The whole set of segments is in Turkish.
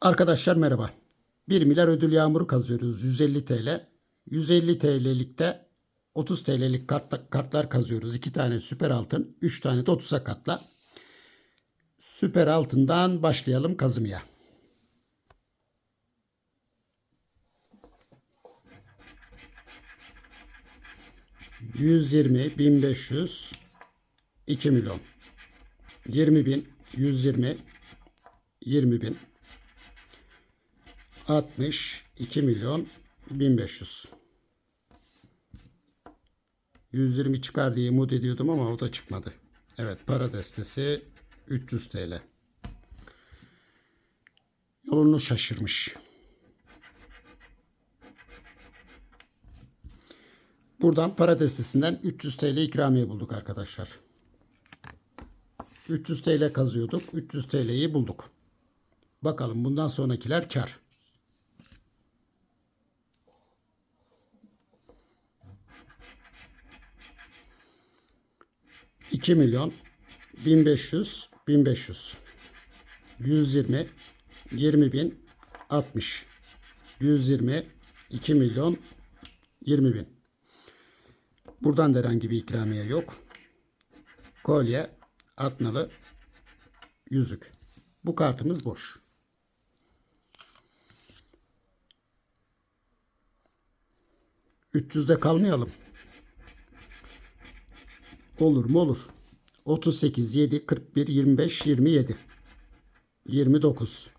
Arkadaşlar merhaba. 1 milyar ödül yağmuru kazıyoruz 150 TL. 150 TL'likte 30 TL'lik kart, kartlar kazıyoruz. 2 tane süper altın, 3 tane de 30'a katla. Süper altından başlayalım kazımaya. Yüz yirmi, bin beş yüz, iki milyon. Yirmi bin, yüz yirmi, yirmi bin. 60 2 milyon 1500. 120 çıkar diye umut ediyordum ama o da çıkmadı. Evet para destesi 300 TL. Yolunu şaşırmış. Buradan para destesinden 300 TL ikramiye bulduk arkadaşlar. 300 TL kazıyorduk. 300 TL'yi bulduk. Bakalım bundan sonrakiler kar. 2 milyon 1500 1500 120 20 bin 60 120 2 milyon 20 bin. Buradan da herhangi bir ikramiye yok. Kolye atnalı yüzük. Bu kartımız boş. %300'de kalmayalım. Olur mu olur. 38, 7, 41, 25, 27. 29.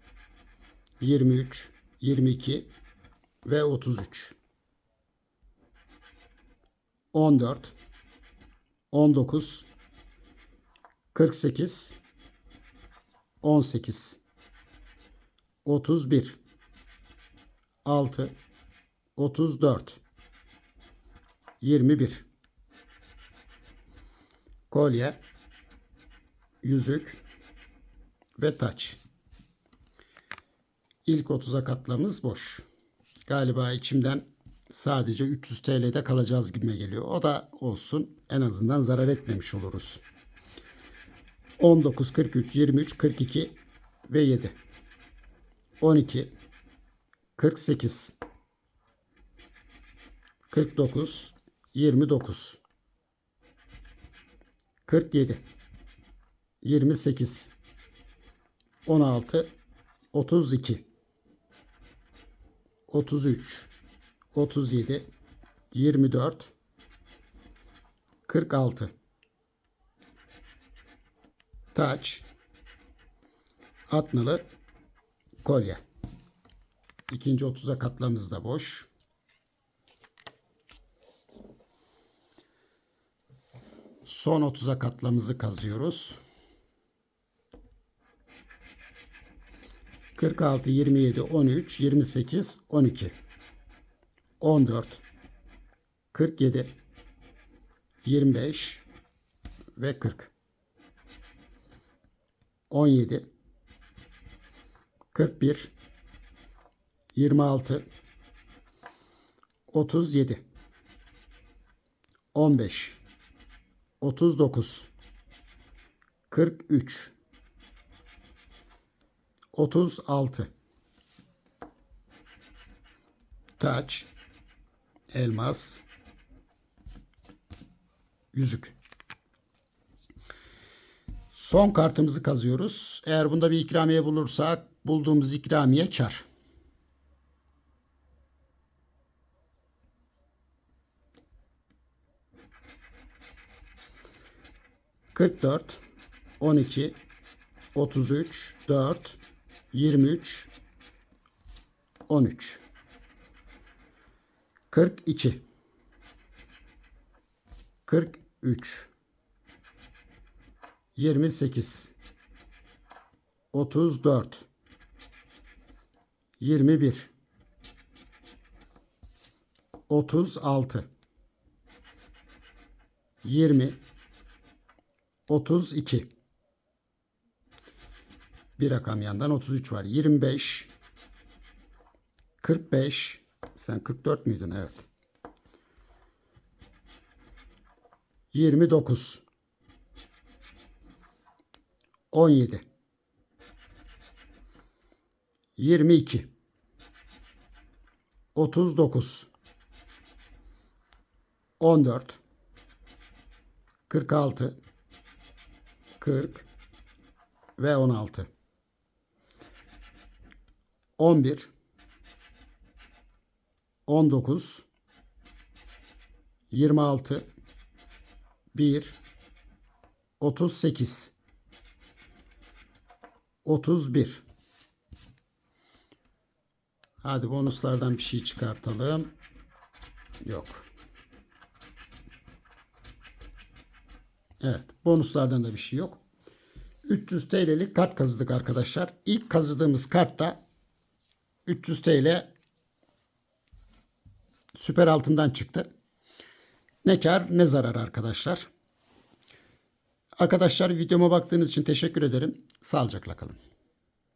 23, 22 ve 33. 14, 19, 48, 18, 31, 6, 34, 21, kolye, yüzük ve taç. İlk 30'a katlamız boş. Galiba içimden sadece 300 TL'de kalacağız gibime geliyor. O da olsun. En azından zarar etmemiş oluruz. 19, 43, 23, 42 ve 7. 12, 48, 49, 29. 47 28 16 32 33 37 24 46 taç. Atnalı kolye. İkinci 30'a katlamız da boş Son 30'a katlamızı kazıyoruz. 46, 27, 13, 28, 12, 14, 47, 25 ve 40. 17, 41, 26, 37, 15, 39 43 36 taç elmas yüzük. Son kartımızı kazıyoruz. Eğer bunda bir ikramiye bulursak bulduğumuz ikramiye kar 44 12 33 4 23 13 42 43 28 34 21 36 20 32. Bir rakam yandan 33 var. 25. 45. Sen 44 müydün? Evet. 29. 17. 22 39 14 46 40 ve 16 11 19 26 1 38 31 Hadi bonuslardan bir şey çıkartalım. Yok. Evet. Bonuslardan da bir şey yok. 300 TL'lik kart kazıdık arkadaşlar. İlk kazıdığımız kartta 300 TL süper altından çıktı. Ne kar ne zarar arkadaşlar. Arkadaşlar videoma baktığınız için teşekkür ederim. Sağlıcakla kalın.